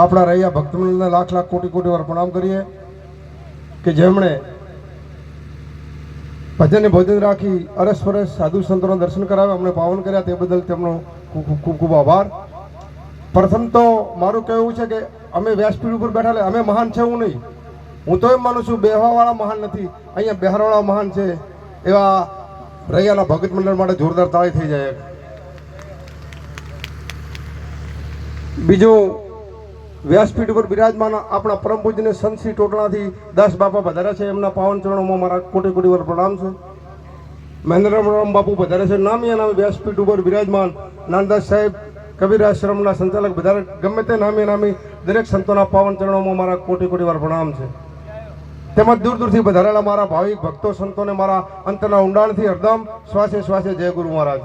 આપણા રહ્યા ભક્તમંડળને લાખ લાખ કોટી કોટી વાર પ્રણામ કરીએ કે જેમણે ભજન ભોજન રાખી અરસ ફરસ સાધુ સંતોના દર્શન કરાવ્યા, અમને પાવન કર્યા, તે બદલ તેમનો ખૂબ ખૂબ આભાર. પ્રથમ તો મારું કહેવું છે કે અમે વ્યાસપીઠ ઉપર બેઠા અમે મહાન છે હું નહીં. હું તો એમ માનું છું બેહવાવાળા મહાન નથી. અહીંયા બિહારવાળા મહાન છે એવા રૈયાના ભગત મંડળ માટે જોરદાર તાળી થઈ જાય. બીજું વ્યાસપીઠ ઉપર બિરાજમાન આપણા પરમ પૂજ્ય સંતશ્રી ટોટલાથી દાસ બાપા વધારે છે. એમના પાવન ચરણોમાં મારા કોટી કોટી વાર પ્રણામ છે. મહેન્દ્રરામ બાપુ વધારે છે. નામિયા નામે વ્યાસપીઠ ઉપર બિરાજમાન નાનદાસ સાહેબ કબીર આશ્રમના સંચાલક વધારે ગમે તે નામે નામી દરેક સંતોના પાવન ચરણોમાં મારા કોટી કોટી વાર પ્રણામ છે. તેમજ દૂર દૂરથી વધારેલા મારા ભાવિક ભક્તો સંતોને મારા અંતરના ઊંડાણથી હરદમ શ્વાસે શ્વાસે જય ગુરુ મહારાજ.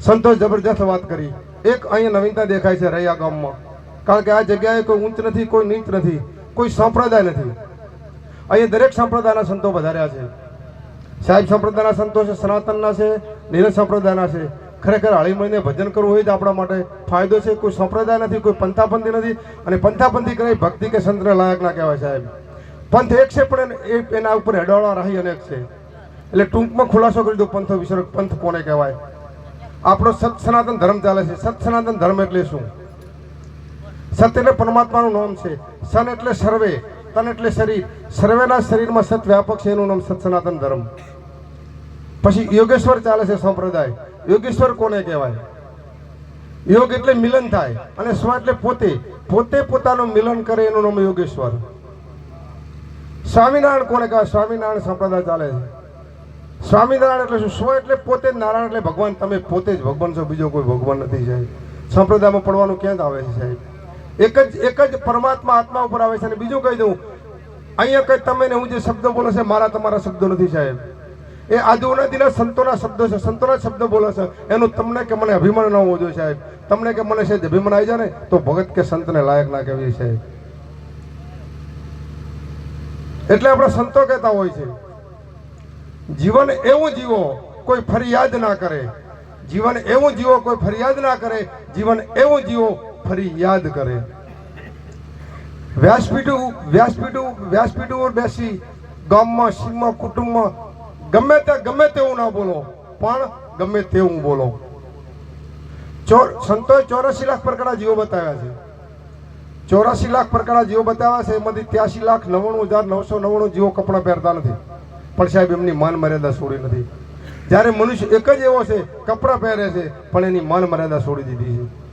સંતોષ જબરજસ્ત વાત કરી. એક અહીંયા નવીનતા દેખાય છે રૈયા ગામમાં. કારણ કે આ જગ્યાએ કોઈ ઊંચ નથી, કોઈ નીચ નથી, કોઈ સંપ્રદાય નથી. અહીંયા દરેક સંપ્રદાયના સંતો વધાર્યા છે. સાહેબ સંપ્રદાયના સંતો છે, સનાતનના છે, નીરજ સંપ્રદાયના છે. ખરેખર હળી મળીને ભજન કરવું હોય તો આપણા માટે ફાયદો છે. કોઈ સંપ્રદાય નથી, કોઈ પંથાપંથી નથી. અને પંથાપંથી કરે ભક્તિ કે સંતને લાયક ના કહેવાય સાહેબ. પંથ એક છે, પણ એને- ઉપર હેડવાળા રહી અનેક છે. એટલે ટૂંકમાં ખુલાસો કરી દો પંથો વિસર્ગ પંથ કોને કહેવાય? આપણો સત સનાતન ધર્મ ચાલે છે. સત સનાતન ધર્મ એટલે શું? સત એટલે પરમાત્માનું નામ છે. સન એટલે સર્વે, તન એટલે શરીર. સર્વેના શરીરમાં સત વ્યાપક છે, એનું નામ સત સનાતન ધર્મ. પછી યોગેશ્વર ચાલે છે સંપ્રદાય. યોગેશ્વર કોને કહેવાય? યોગ એટલે મિલન થાય અને સ્વ એટલે પોતે. પોતે પોતાનું મિલન કરે, એનું નામ યોગેશ્વર. સ્વામિનારાયણ કોને કહેવાય? સ્વામિનારાયણ સંપ્રદાય ચાલે છે. સ્વામિનારાયણ એટલે શું? સ્વ એટલે પોતે જ નારાયણ, એટલે ભગવાન. તમે પોતે જ ભગવાન છો, બીજો કોઈ ભગવાન નથી સાહેબ. સંપ્રદાયમાં પડવાનું ક્યાં જ આવે છે સાહેબ. એક જ એક જ પરમાત્મા આત્મા ઉપર આવે છે અને બીજું કહી દઉં, અહીંયા કઈ તમે હું જે શબ્દ બોલો છે, મારા તમારા શબ્દો નથી સાહેબ. એ આદિના સંતોના શબ્દો છે, સંતોના શબ્દ બોલે છે. એનું તમને કે મને અભિમાન ન હોવું જોઈએ સાહેબ. તમને કે મને સાહેબ અભિમાન આવી જાય ને, તો ભગત કે સંતને લાયક ના કહેવી સાહેબ. એટલે આપણે સંતો કહેતા હોય છે, જીવન એવું જીવો, કોઈ ફરિયાદ ના કરે. જીવન એવું જીવો, કોઈ ફરિયાદ ના કરે. જીવન એવું જીવો ફરી યાદ કરે. વ્યાસપીઠું વ્યાસપીઠું વ્યાસપીઠું ઉપર બેસી ગામમાં, સીમમાં, કુટુંબમાં ગમે તે ગમે તેવું ના બોલો, પણ ગમે તેવું બોલો. સંતોએ ચોરાસી લાખ પ્રકારના જીવો બતાવ્યા છે. ચોરાસી લાખ પ્રકારના જીવો બતાવ્યા છે, એમાંથી ત્યાસી લાખ નવ્વાણું હજાર નવસો નવ્વાણું જીવો કપડાં પહેરતા નથી. પણ સાહેબ, એમની માન મર્યાદા છોડી નથી. જ્યારે મનુષ્ય એક જ એવો છે, કપડાં પહેરે છે, પણ એની માન મર્યાદા છોડી દીધી છે.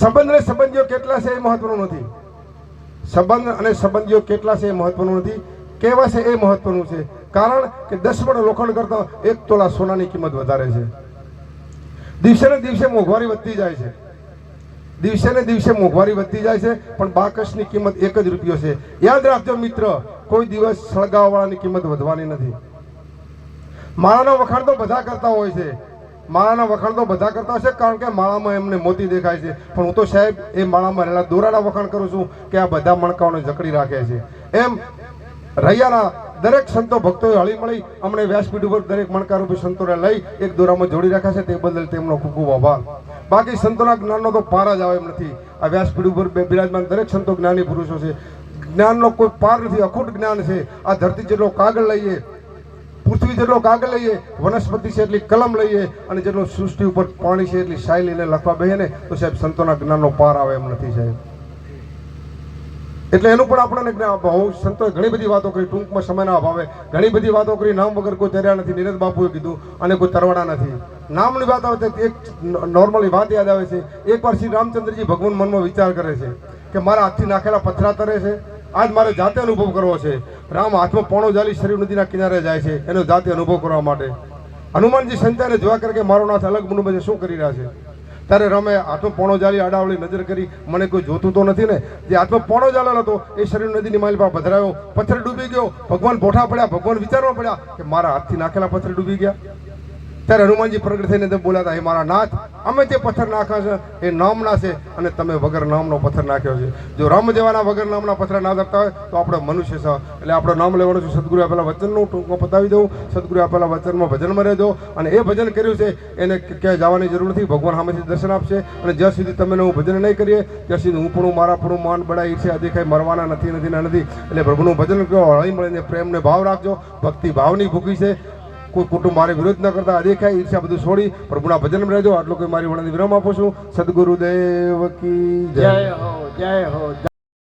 સંબંધ અને સંબંધીઓ કેટલા છે એ મહત્વનું નથી. સંબંધ અને સંબંધીઓ કેટલા છે એ મહત્વનું નથી. કેવા છે એ મહત્વનું છે? કારણ કે દસ મણ લોખંડ કરતા એક તોલા સોનાની કિંમત વધારે છે. દિવસે ને દિવસે મોંઘવારી વધતી જાય છે. દિવસે ને દિવસે મોંઘવારી વધતી જાય છે, પણ બાકસની કિંમત એક જ રૂપિયો છે. યાદ રાખજો મિત્ર, કોઈ દિવસ સળગાવવાળાની કિંમત વધવાની નથી. માળાનો વખાણ તો બધા કરતા હોય છે. માળાના વખાણ તો બધા કરતા હશે, કારણ કે માળામાં એમને મોતી દેખાય છે. પણ હું તો સાહેબ, એ માળામાં રહેલા દોરાના વખાણ કરું છું કે આ બધા મણકાઓને જકડી રાખે છે. એમ રૈયાના દરેક સંતો ભક્તોએ હળી મળી અમને વ્યાસપીઠ ઉપર દરેક મણકારૂપી સંતોને લઈ એક દોરામાં જોડી રાખ્યા છે, તે બદલ તેમનો ખૂબ ખૂબ આભાર. બાકી સંતોના જ્ઞાનનો તો પાર જ આવે એમ નથી. આ વ્યાસપીઠ ઉપર બિરાજમાન દરેક સંતો જ્ઞાની પુરુષો છે. જ્ઞાનનો કોઈ પાર નથી, અખૂટ જ્ઞાન છે. આ ધરતી જેટલો કાગળ લઈએ પૃથ્વી જેટલો કાગળ લઈએ, વનસ્પતિ છે એટલી કલમ લઈએ અને જેટલો સૃષ્ટિ ઉપર પાણી છે એટલી શાયલી લઈને લખવા બેહે ને તો સાહેબ સંતોના જ્ઞાનનો પાર આવે એમ નથી સાહેબ. એટલે એનું પણ આપણને જ્ઞાન હું સંતોએ ઘણી બધી વાતો કરી, ટૂંકમાં સમયના અભાવે. ઘણી બધી વાતો કરી, નામ વગર કોઈ તર્યા નથી. નીરજ બાપુએ કીધું, અને કોઈ તરવાડા નથી. નામની વાત આવે તો એક નોર્મલી વાત યાદ આવે છે. એકવાર શ્રી રામચંદ્રજી ભગવાન મનમાં વિચાર કરે છે કે મારા હાથથી નાખેલા પથરા તરે છે. આજ મારે જાતે અનુભવ કરવો છે. રામ હાથમાં પોણો જાલી શરીર નદીના કિનારે જાય છે. એનો જાતે અનુભવ કરવા માટે. હનુમાનજી સંતાને જોવા કરે કે મારો નાથ અલગ મુંડ શું કરી રહ્યા છે? ત્યારે રમે હાથમાં પોણો જાલી આડાવળી નજર કરી, મને કોઈ જોતું તો નથી ને? જે હાથમાં પોણો જાલેલો હતો, એ શરીર નદીની માલી પર પધરાયો. પથ્થર ડૂબી ગયો. ભગવાન ભોઠા પડ્યા, ભગવાન વિચારવા પડ્યા કે મારા હાથથી નાખેલા પથ્થર ડૂબી ગયા. ત્યારે હનુમાનજી પ્રગટ થઈને તેમ બોલ્યા હતા, હે મારા નાથ, અમે જે પથ્થર નાખ્યા છે, એ નામના છે અને તમે વગર નામનો પથ્થર નાખ્યો છે. જો રમ જેવાના વગર નામના પથ્થર ના ધરતા હોય, તો આપણે મનુષ્ય છે. એટલે આપણે નામ લેવાનું છે સદગુરુ આપેલા વચનનું ટૂંકમાં પતાવી દઉં. સદગુરુ આપેલા વચનમાં ભજનમાં રહેજો અને એ ભજન કર્યું છે, એને ક્યાંય જવાની જરૂર નથી. ભગવાન સામેથી દર્શન આપશે અને જ્યાં સુધી તમે હું ભજન નહીં કરીએ, ત્યાં સુધી હું પણ મારા પણ માન બળાઈ છે આજે કંઈ મરવાના નથી નથી ને નથી. એટલે પ્રભુનું ભજન કહો, હળી મળીને પ્રેમને ભાવ રાખજો. ભક્તિ ભાવની ભૂખી છે. કોઈ કુટુંબ મારે વિરોધ ન કરતા દેખાય, ઈર્ષ્યા બધું છોડી, પ્રભુના ભજનમાં રહેજો. આટલું કોઈ મારી વળાની વિરામ આપું છું. સદગુરુ દેવ કી જય હો જય હો